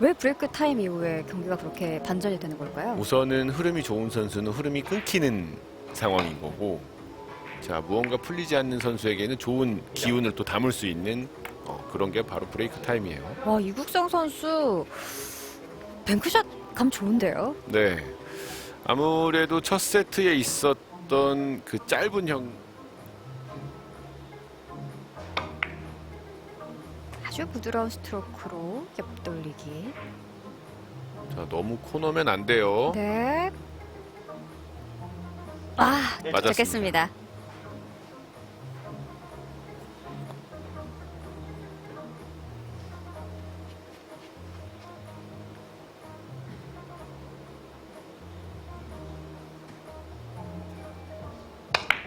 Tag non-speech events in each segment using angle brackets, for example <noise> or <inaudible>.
왜 브레이크 타임 이후에 경기가 그렇게 반전이 되는 걸까요? 우선은 흐름이 좋은 선수는 흐름이 끊기는 상황인 거고 자 무언가 풀리지 않는 선수에게는 좋은 기운을 또 담을 수 있는 어, 그런 게 바로 브레이크 타임이에요. 와 이국성 선수 뱅크샷 감 좋은데요? 네. 아무래도 첫 세트에 있었던 그 짧은 형 아주 부드러운 스트로크로 옆돌리기. 자, 너무 코너면 안 돼요. 네. 아, 맞았습니다. 좋겠습니다.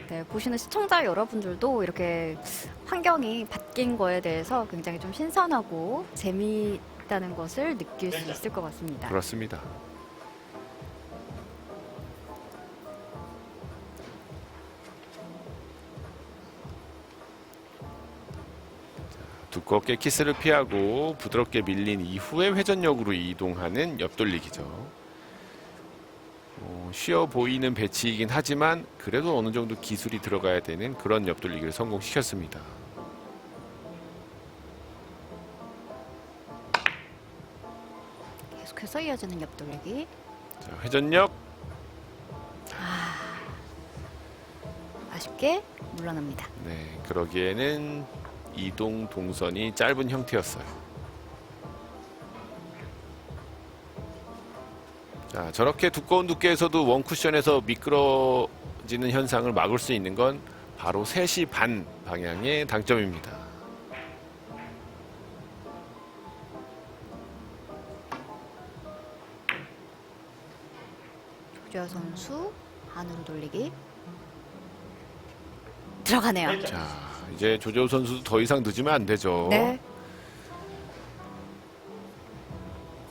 네, 보시는 시청자 여러분들도 이렇게 환경이 바뀐 거에 대해서 굉장히 좀 신선하고 재미있다는 것을 느낄 수 있을 것 같습니다. 그렇습니다. 자, 두껍게 키스를 피하고 부드럽게 밀린 이후에 회전력으로 이동하는 옆돌리기죠. 어, 쉬어 보이는 배치이긴 하지만 그래도 어느 정도 기술이 들어가야 되는 그런 옆돌리기를 성공시켰습니다. 계속해서 이어지는 옆돌리기. 자, 회전력 아쉽게 물러납니다. 네, 그러기에는 이동 동선이 짧은 형태였어요. 자, 저렇게 두꺼운 두께에서도 원 쿠션에서 미끄러지는 현상을 막을 수 있는 건 바로 3시 반 방향의 당점입니다. 조지아 선수 안으로 돌리기. 들어가네요. 자, 이제 조재호 선수도 더 이상 늦으면 안 되죠. 네.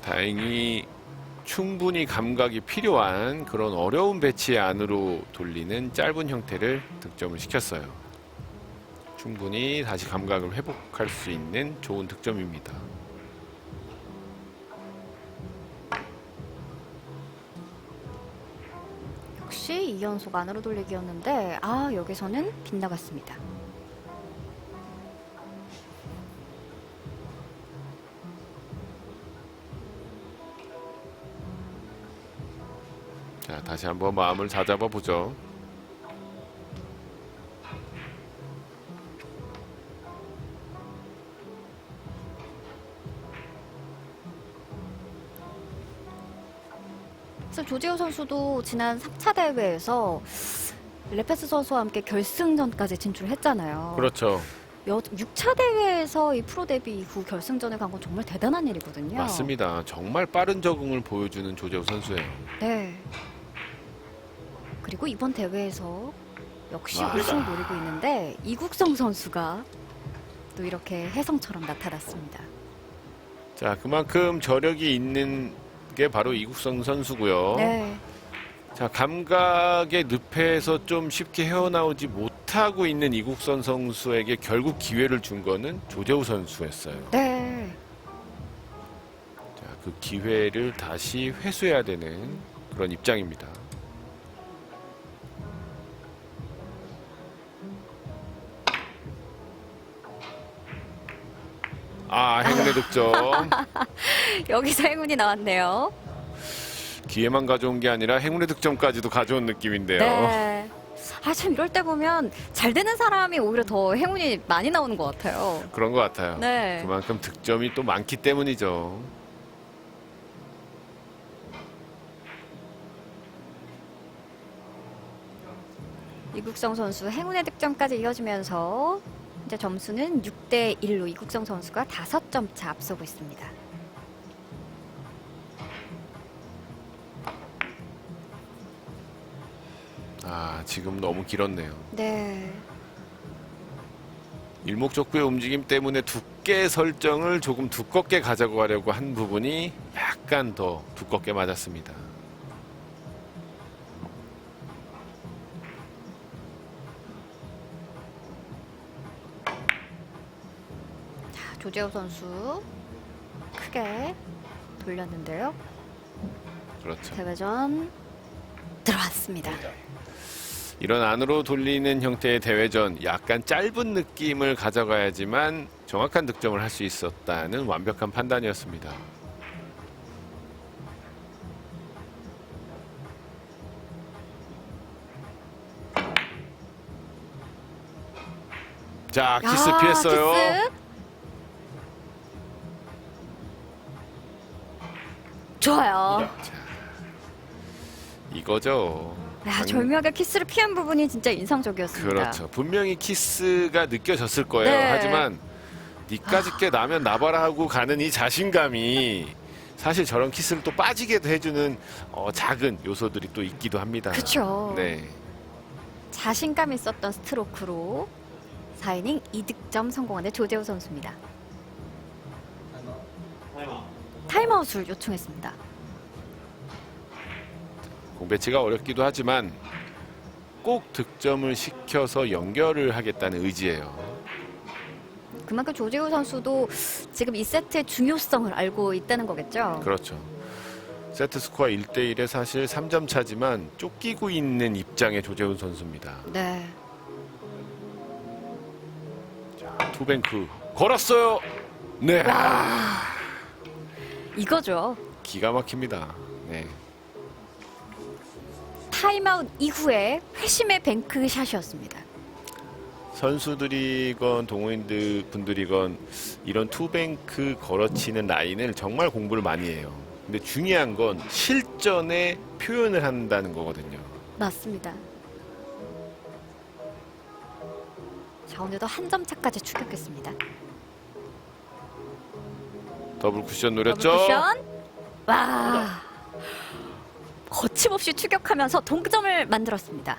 다행히 충분히 감각이 필요한 그런 어려운 배치 안으로 돌리는 짧은 형태를 득점을 시켰어요. 충분히 다시 감각을 회복할 수 있는 좋은 득점입니다. 역시 이연속 안으로 돌리기였는데 아 여기서는 빗나갔습니다. 자, 다시 한번 마음을 다잡아 보죠. 조지호 선수도 지난 3차 대회에서 레페스 선수와 함께 결승전까지 진출했잖아요. 그렇죠. 여, 6차 대회에서 이 프로 데뷔 이후 결승전에 간 건 정말 대단한 일이거든요. 맞습니다. 정말 빠른 적응을 보여주는 조재호 선수예요. 네. 그리고 이번 대회에서 역시 와. 우승을 노리고 있는데 이국성 선수가 또 이렇게 혜성처럼 나타났습니다. 자, 그만큼 저력이 있는 게 바로 이국성 선수고요. 네. 자, 감각의 늪에서 좀 쉽게 헤어나오지 못하고 있는 이국선 선수에게 결국 기회를 준 거는 조재우 선수였어요. 네. 자, 그 기회를 다시 회수해야 되는 그런 입장입니다. 아, 행운의 득점. <laughs> 여기서 행운이 나왔네요. 기회만 가져온 게 아니라 행운의 득점까지도 가져온 느낌인데요. 네. 아, 참 이럴 때 보면 잘 되는 사람이 오히려 더 행운이 많이 나오는 것 같아요. 그런 것 같아요. 네. 그만큼 득점이 또 많기 때문이죠. 이국성 선수 행운의 득점까지 이어지면서 이제 점수는 6대 1로 이국성 선수가 5점 차 앞서고 있습니다. 아, 지금 너무 길었네요. 네. 일목적구의 움직임 때문에 두께 설정을 조금 두껍게 가져고 가려고 한 부분이 약간 더 두껍게 맞았습니다. 조재호 선수 크게 돌렸는데요. 그렇죠. 대회전 들어왔습니다. 이런 안으로 돌리는 형태의 대회전 약간 짧은 느낌을 가져가야지만 정확한 득점을 할 수 있었다는 완벽한 판단이었습니다. 자, 키스 야, 피했어요. 키스. 좋아요. 자, 이거죠. 야, 방- 절묘하게 키스를 피한 부분이 진짜 인상적이었습니다. 그렇죠. 분명히 키스가 느껴졌을 거예요. 네. 하지만 니까짓 게 나면 나봐라 하고 가는 이 자신감이 사실 저런 키스를 또 빠지게도 해주는 어, 작은 요소들이 또 있기도 합니다. 그렇죠. 네. 자신감 있었던 스트로크로 4이닝 2득점 성공하는 조재호 선수입니다. 타임아웃을 요청했습니다. 공배치가 어렵기도 하지만 꼭 득점을 시켜서 연결을 하겠다는 의지예요. 그만큼 조재호 선수도 지금 이 세트의 중요성을 알고 있다는 거겠죠. 그렇죠. 세트 스코어 1대 1에 사실 3점 차지만 쫓기고 있는 입장의 조재훈 선수입니다. 네. 투뱅크 걸었어요. 네. 이거죠. 기가 막힙니다. 네. 타임아웃 이후에 회심의 뱅크샷이었습니다. 선수들이건 동호인들 분들이건 이런 투뱅크 걸어치는 라인을 정말 공부를 많이 해요. 근데 중요한 건 실전에 표현을 한다는 거거든요. 맞습니다. 자, 오늘도 한 점 차까지 추격했습니다. 더블 쿠션 노렸죠? 쿠션. 와. 거침없이 추격하면서 동점을 만들었습니다.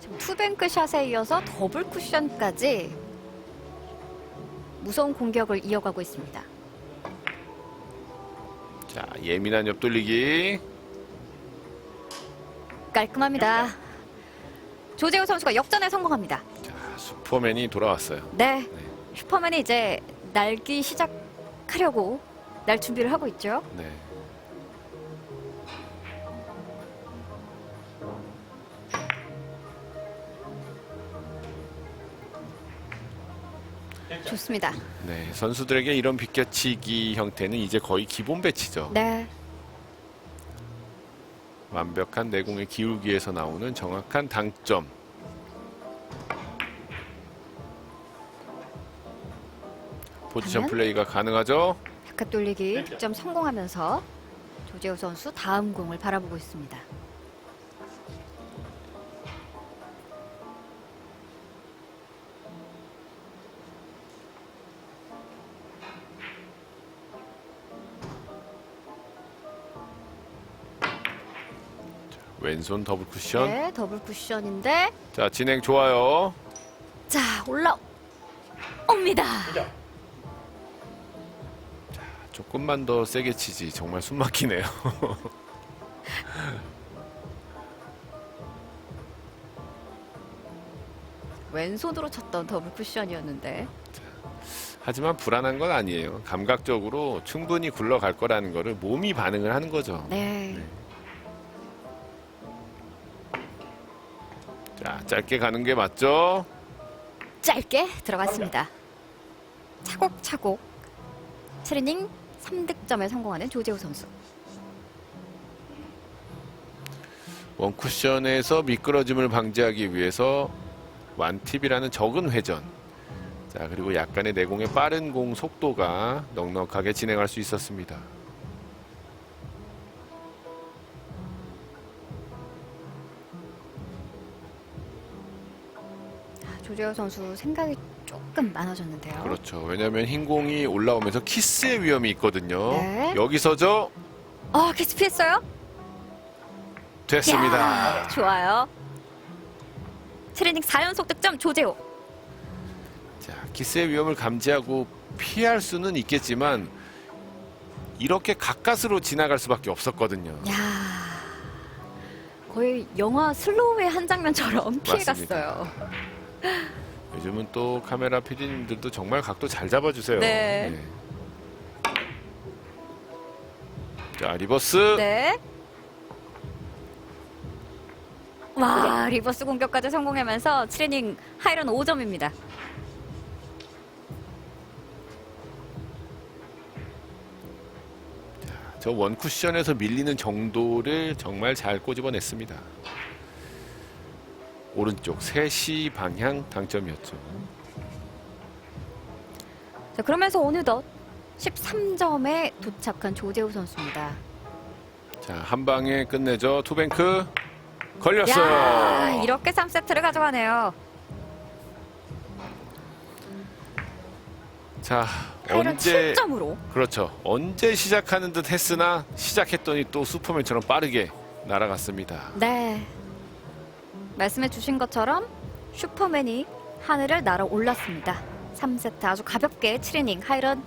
지금 투뱅크 샷에 이어서 더블 쿠션까지 무서운 공격을 이어가고 있습니다. 자, 예민한 옆돌리기. 깔끔합니다. 조재호 선수가 역전에 성공합니다. 자, 슈퍼맨이 돌아왔어요. 네. 슈퍼맨이 이제 날기 시작하려고 날 준비를 하고 있죠. 네. 좋습니다. 네, 선수들에게 이런 비껴치기 형태는 이제 거의 기본 배치죠. 네. 완벽한 내공의 기울기에서 나오는 정확한 당점. 포지션? 플레이가 가능하죠? 바깥 돌리기 득점 성공하면서 조재호 선수 다음 공을 바라보고 있습니다. 왼손 더블 쿠션. 네, 더블 쿠션인데 자, 진행 좋아요. 자 올라옵니다. 조금만 더 세게 치지. 정말 숨 막히네요. <laughs> 왼손으로 쳤던 더블 쿠션이었는데 하지만 불안한 건 아니에요. 감각적으로 충분히 굴러갈 거라는 거를 몸이 반응을 하는 거죠. 네. 자, 짧게 가는 게 맞죠? 짧게 들어갔습니다. 차곡차곡 7이닝 3득점에 성공하는 조재호 선수. 원쿠션에서 미끄러짐을 방지하기 위해서 완팁이라는 적은 회전. 자, 그리고 약간의 내공의 빠른 공 속도가 넉넉하게 진행할 수 있었습니다. 조재호 선수 생각이 조금 많아졌는데요. 그렇죠. 왜냐하면 흰 공이 올라오면서 키스의 위험이 있거든요. 네. 여기서죠. 어, 키스 피했어요? 됐습니다. 야, 좋아요. 7이닝 4연속 득점 조재호. 자, 키스의 위험을 감지하고 피할 수는 있겠지만 이렇게 가까스로 지나갈 수밖에 없었거든요. 야 거의 영화 슬로우의 한 장면처럼 맞습니다. 피해갔어요. 요즘은 또 카메라 PD님들도 정말 각도 잘 잡아주세요. 네. 자 리버스. 네. 와, 리버스 공격까지 성공하면서 7이닝 하이런 5점입니다. 저 원쿠션에서 밀리는 정도를 정말 잘 꼬집어냈습니다. 오른쪽 3시 방향 당점이었죠. 자, 그러면서 어느덧 13점에 도착한 조재우 선수입니다. 자, 한 방에 끝내죠. 투뱅크 걸렸어요. 야, 이렇게 3세트를 가져가네요. 자, 언제 7점으로. 그렇죠. 언제 시작하는 듯 했으나 시작했더니 또 슈퍼맨처럼 빠르게 날아갔습니다. 네. 말씀해 주신 것처럼 슈퍼맨이 하늘을 날아 올랐습니다. 3세트 아주 가볍게 7이닝 하이런